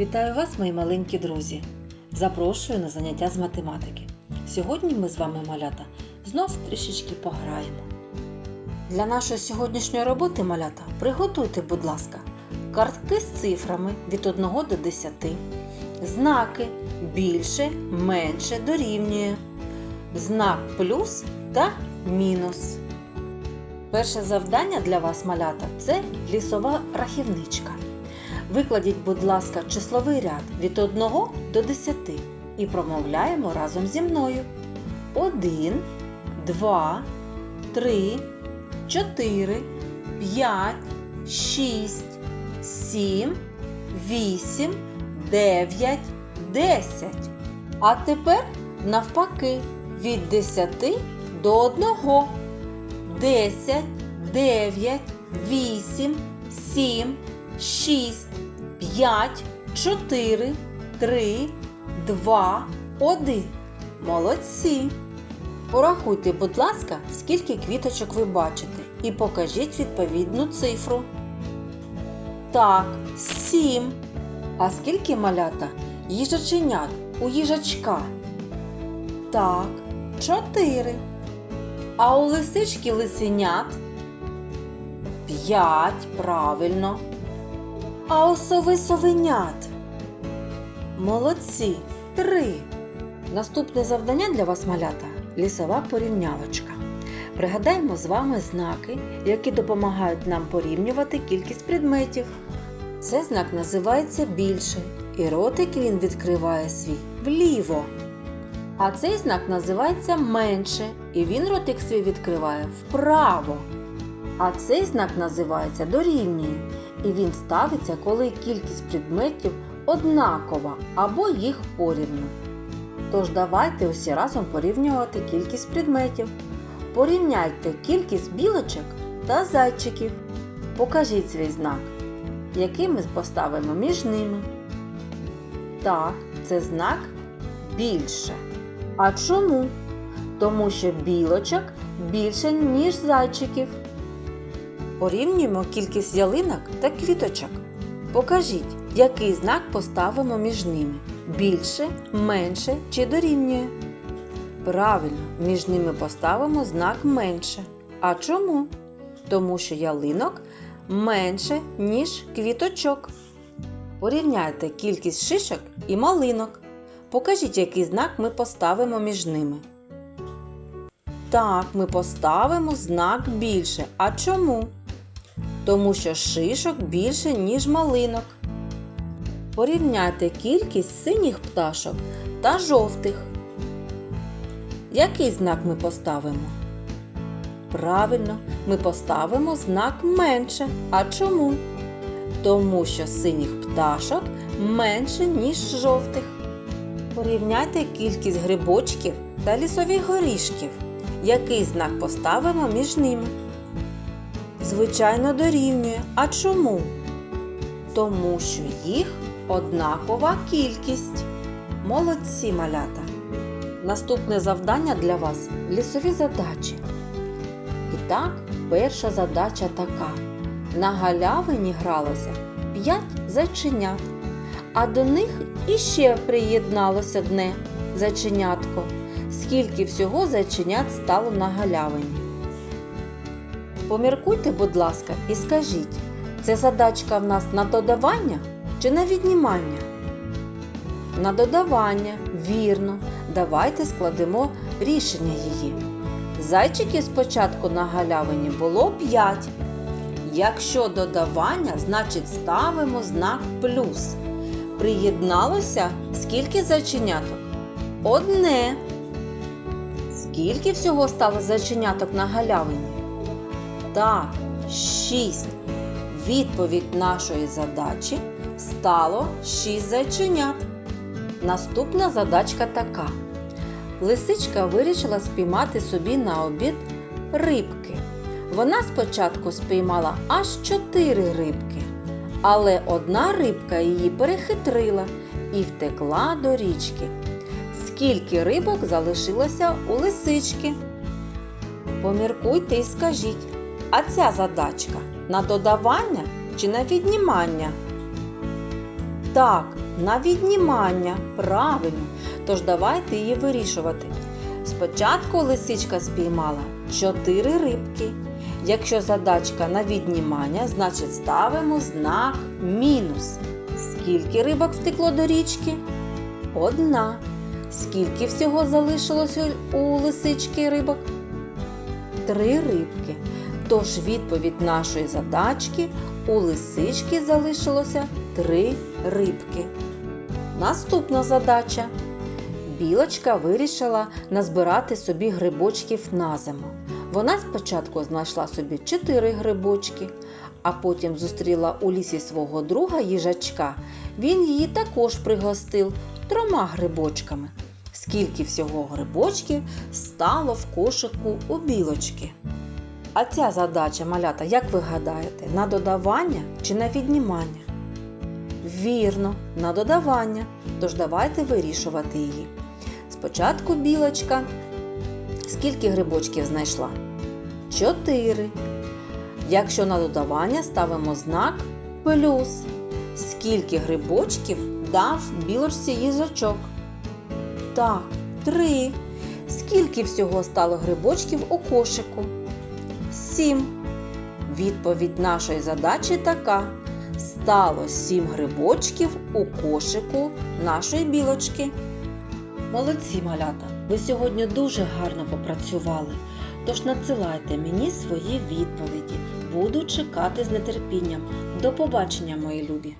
Вітаю вас, мої маленькі друзі! Запрошую на заняття з математики. Сьогодні ми з вами, малята, знов трішечки пограємо. Для нашої сьогоднішньої роботи, малята, приготуйте, будь ласка, картки з цифрами від 1 до 10, знаки більше, менше дорівнює, знак плюс та мінус. Перше завдання для вас, малята, це лісова рахівничка. Викладіть, будь ласка, числовий ряд від 1 до 10 і промовляємо разом зі мною. 1, 2, 3, 4, 5, 6, 7, 8, 9, 10. А тепер навпаки від 10 до 1. 10, 9, 8, 7, 6, 5, 4, 3, 2, 1. Молодці! Порахуйте, будь ласка, скільки квіточок ви бачите, і покажіть відповідну цифру. Так, 7. А скільки малята їжаченят у їжачка? Так, 4. А у лисички лисенят? П'ять, правильно. А у совенят? Молодці, три. Наступне завдання для вас, малята лісова порівнялочка. Пригадаємо з вами знаки, які допомагають нам порівнювати кількість предметів. Цей знак називається більше, і ротик він відкриває свій вліво. А цей знак називається менше, і він ротик свій відкриває вправо. А цей знак називається дорівнює, і він ставиться, коли кількість предметів однакова або їх порівну. Тож давайте усі разом порівнювати кількість предметів. Порівняйте кількість білочок та зайчиків. Покажіть свій знак, який ми поставимо між ними. Так, це знак більше. А чому? Тому що білочок більше, ніж зайчиків. Порівнюємо кількість ялинок та квіточок. Покажіть, який знак поставимо між ними. Більше, менше чи дорівнює. Правильно, між ними поставимо знак менше. А чому? Тому що ялинок менше, ніж квіточок. Порівняйте кількість шишок і малинок. Покажіть, який знак ми поставимо між ними. Так, ми поставимо знак більше. А чому? Тому що шишок більше, ніж малинок. Порівняйте кількість синіх пташок та жовтих. Який знак ми поставимо? Правильно, ми поставимо знак менше. А чому? Тому що синіх пташок менше, ніж жовтих. Порівняйте кількість грибочків та лісових горішків. Який знак поставимо між ними? Звичайно, дорівнює. А чому? Тому що їх однакова кількість. Молодці малята! Наступне завдання для вас лісові задачі. І так, перша задача така. На галявині гралося 5 зайченят, а до них іще приєдналося одне зайченятко. Скільки всього зайченят стало на галявині? Поміркуйте, будь ласка, і скажіть, це задачка в нас на додавання чи на віднімання? На додавання, вірно. Давайте складемо рішення її. Зайчиків спочатку на галявині було 5. Якщо додавання, значить ставимо знак плюс. Приєдналося скільки зайченяток? Одне. Скільки всього стало зайченяток на галявині? Так, 6. Відповідь нашої задачі стало 6 зайченят. Наступна задачка така. Лисичка вирішила спіймати собі на обід рибки. Вона спочатку спіймала аж 4 рибки, але одна рибка її перехитрила і втекла до річки. Скільки рибок залишилося у лисички? Поміркуйте і скажіть, а ця задачка на додавання чи на віднімання? Так, на віднімання. Правильно. Тож давайте її вирішувати. Спочатку лисичка спіймала 4 рибки. Якщо задачка на віднімання, значить ставимо знак мінус. Скільки рибок втекло до річки? Одна. Скільки всього залишилось у- лисички рибок? Три рибки. Тож відповідь нашої задачки у лисички залишилося три рибки. Наступна задача. Білочка вирішила назбирати собі грибочків на зиму. Вона спочатку знайшла собі чотири грибочки, а потім зустріла у лісі свого друга їжачка. Він її також пригостив трьома грибочками. Скільки всього грибочків стало в кошику у білочки? А ця задача, малята, як ви гадаєте, на додавання чи на віднімання? Вірно, на додавання. Тож давайте вирішувати її. Спочатку білочка. Скільки грибочків знайшла? Чотири. Якщо на додавання ставимо знак плюс. Скільки грибочків дав білочці їжачок? Так, три. Скільки всього стало грибочків у кошику? Сім. Відповідь нашої задачі така: стало сім грибочків у кошику нашої білочки. Молодці, малята! Ви сьогодні дуже гарно попрацювали. Тож надсилайте мені свої відповіді. Буду чекати з нетерпінням. До побачення, мої любі!